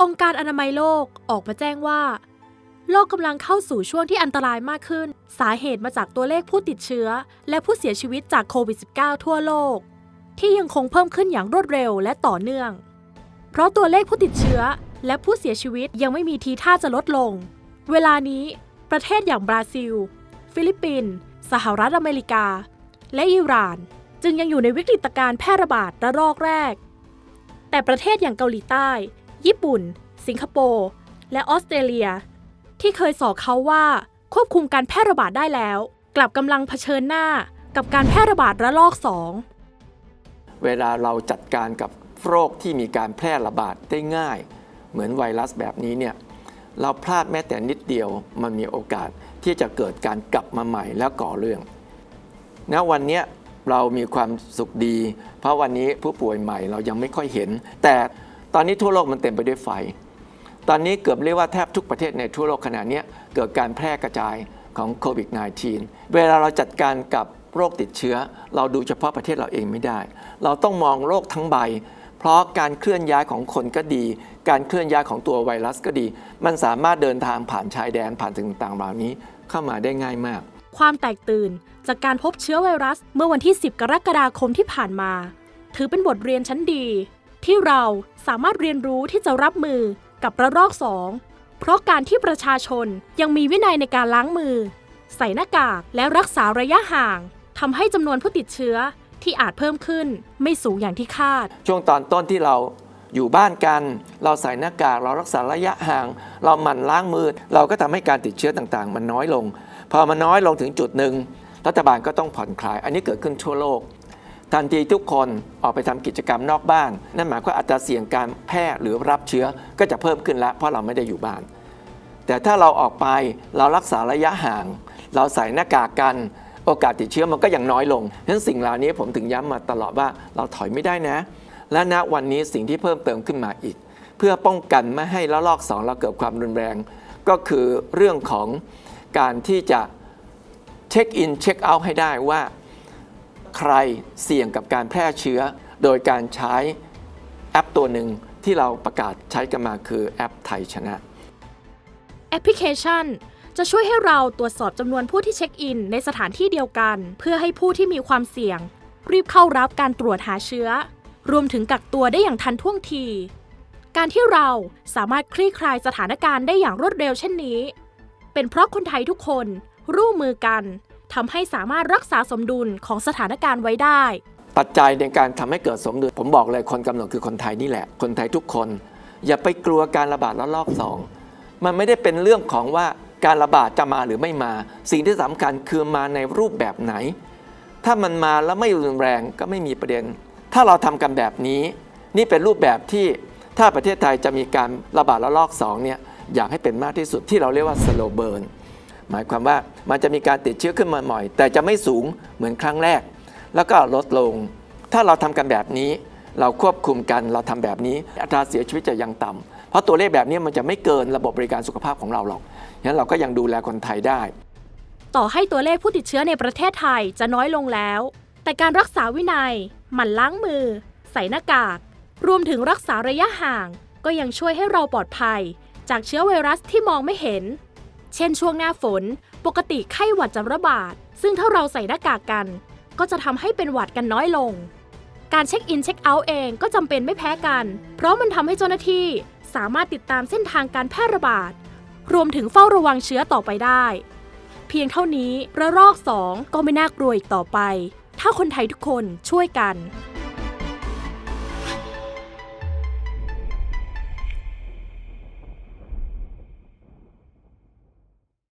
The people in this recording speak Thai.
องค์การอนามัยโลกออกมาแจ้งว่า โลกกำลังเข้าสู่ช่วงที่อันตรายมากขึ้น สาเหตุมาจากตัวเลขผู้ติดเชื้อ และผู้เสียชีวิตจากโควิด -19 ทั่วโลก ที่ยังคงเพิ่มขึ้นอย่างรวดเร็วและต่อเนื่อง เพราะตัวเลขผู้ติดเชื้อและผู้เสียชีวิตยังไม่มีทีท่าจะลดลง เวลานี้ ประเทศอย่างบราซิล ฟิลิปปินส์สหรัฐอเมริกา และอิหร่าน จึงยังอยู่ในวิกฤตการณ์แพร่ระบาดระลอกแรก แต่ประเทศอย่างเกาหลีใต้ ญี่ปุ่น สิงคโปร์และออสเตรเลีย ที่เคยสอกเขาว่าควบคุมการแพร่ระบาดได้แล้ว กลับกำลังเผชิญหน้ากับการแพร่ระบาดระลอกสองเวลาเราจัดการกับโรคที่มีการแพร่ระบาดได้ง่าย เหมือนไวรัสแบบนี้เนี่ยเราพลาดแม้แต่นิดเดียวมันมีโอกาสที่จะเกิดการกลับมาใหม่แล้วก่อเรื่องณวันนี้เรามีความสุขดี เพราะวันนี้ผู้ป่วยใหม่เรายังไม่ค่อยเห็น แต่ ตอนนี้ทั่วโลกมันเต็มไปด้วยไฟ ตอนนี้เกือบเรียกว่าแทบทุกประเทศในทั่วโลกขณะนี้เกิดการแพร่กระจายของโควิด -19 เวลาเราจัดการกับโรคติดเชื้อ เราดูเฉพาะประเทศเราเองไม่ได้ เราต้องมองโลกทั้งใบ เพราะการเคลื่อนย้ายของคนก็ดี การเคลื่อนย้ายของตัวไวรัสก็ดี มันสามารถเดินทางผ่านชายแดนผ่านสิ่งต่างๆเหล่านี้เข้ามาได้ง่ายมาก ความแตกตื่นจากการพบเชื้อไวรัสเมื่อวันที่ 10 กรกฎาคมที่ผ่านมา ถือเป็นบทเรียนชั้นดี ที่เราสามารถเรียนรู้ที่จะรับมือกับระลอกสองเพราะการที่ประชาชนยังมีวินัยในการล้างมือ ใส่หน้ากากและรักษาระยะห่างทำให้จำนวนผู้ติดเชื้อที่อาจเพิ่มขึ้นไม่สูงอย่างที่คาด ช่วงตอนต้นที่เราอยู่บ้านกัน เราใส่หน้ากากเรารักษาระยะห่าง เราหมั่นล้างมือ เราก็ทำให้การติดเชื้อต่างๆ มันน้อยลง พอมันน้อยลงถึงจุดหนึ่งรัฐบาลก็ต้องผ่อนคลาย อันนี้เกิดขึ้นทั่วโลก ทันทีทุกคนออกไปทำกิจกรรมนอกบ้าน นั่นหมายความว่าอัตราเสี่ยงการแพร่หรือรับเชื้อก็จะเพิ่มขึ้นแล้วเพราะเราไม่ได้อยู่บ้าน แต่ถ้าเราออกไปเรารักษาระยะห่าง เราใส่หน้ากากกันโอกาสติดเชื้อมันก็ยังน้อยลงฉะนั้นสิ่งเหล่านี้ผมถึงย้ำมาตลอดว่าเราถอยไม่ได้นะ และณวันนี้สิ่งที่เพิ่มเติมขึ้นมาอีก เพื่อป้องกันไม่ให้ระลอกสองเราเกิดความรุนแรง ก็คือเรื่องของการที่จะเช็คอินเช็คเอาท์ให้ได้ว่า ใครเสี่ยงกับการแพร่เชื้อ โดยการใช้แอปตัวหนึ่งที่เราประกาศใช้กันมาคือแอปไทยชนะ แอปพลิเคชัน จะช่วยให้เราตรวจสอบจำนวนผู้ที่เช็คอินในสถานที่เดียวกัน เพื่อให้ผู้ที่มีความเสี่ยง รีบเข้ารับการตรวจหาเชื้อ รวมถึงกักตัวได้อย่างทันท่วงที การที่เราสามารถคลี่คลายสถานการณ์ได้อย่างรวดเร็วเช่นนี้ เป็นเพราะคนไทยทุกคนร่วมมือกัน ทำให้สามารถรักษาสมดุลของสถานการณ์ไว้ได้ ปัจจัยในการทำให้เกิดสมดุลผมบอกเลยคนกำหนดคือคนไทยนี่แหละ คนไทยทุกคน อย่าไปกลัวการระบาดระลอกสองมันไม่ได้เป็นเรื่องของว่าการระบาดจะมาหรือไม่มา สิ่งที่สำคัญคือมาในรูปแบบไหน ถ้ามันมาแล้วไม่รุนแรงก็ไม่มีประเด็น ถ้าเราทำกันแบบนี้ นี่เป็นรูปแบบที่ถ้าประเทศไทยจะมีการระบาดระลอกสองเนี่ยอยากให้เป็นมากที่สุดที่เราเรียกว่า slow burn หมายความว่ามันจะมีการติดเชื้อขึ้นมาหน่อย แต่จะไม่สูงเหมือนครั้งแรก แล้วก็ลดลง ถ้าเราทำกันแบบนี้ เราควบคุมกันเราทำแบบนี้ อัตราเสียชีวิตจะยังต่ำเพราะตัวเลขแบบนี้มันจะไม่เกินระบบบริการสุขภาพของเราหรอกฉะนั้นเราก็ยังดูแลคนไทยได้ ต่อให้ตัวเลขผู้ติดเชื้อในประเทศไทยจะน้อยลงแล้ว แต่การรักษาวินัยหมั่นล้างมือ ใส่หน้ากาก รวมถึงรักษาระยะห่าง ก็ยังช่วยให้เราปลอดภัย จากเชื้อไวรัสที่มองไม่เห็น เช่นช่วงหน้าฝน ปกติไข้หวัดจะระบาด ซึ่งถ้าเราใส่หน้ากากกัน ก็จะทำให้เป็นหวัดกันน้อยลง การเช็คอินเช็คเอาท์เองก็จำเป็นไม่แพ้กัน เพราะมันทำให้เจ้าหน้าที่สามารถติดตามเส้นทางการแพร่ระบาด รวมถึงเฝ้าระวังเชื้อต่อไปได้ เพียงเท่านี้ระลอก 2 ก็ไม่น่ากลัวอีกต่อไป ถ้าคนไทยทุกคนช่วยกัน